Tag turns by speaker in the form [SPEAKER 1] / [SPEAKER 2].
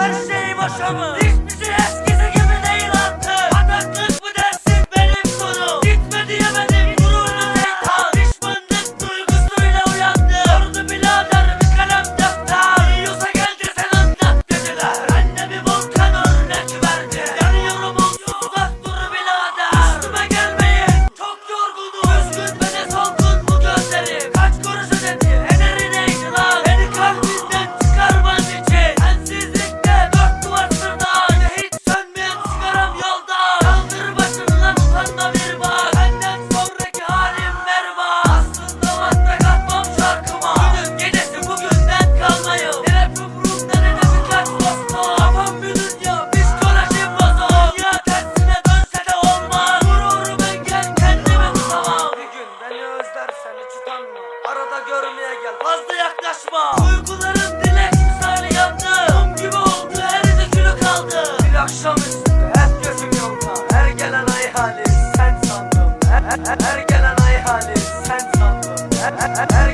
[SPEAKER 1] her şey boşa mı? Hiçbir şey yanma Arada görmeye gel fazla yaklaşma. Duyguların dilek misali yandı Mum gibi oldu her üzücülü kaldı. Bir akşam üstünde hep gözüm yolda Her gelen ay hali sen sandım Her, her, her gelen ay hali sen sandım her, her, her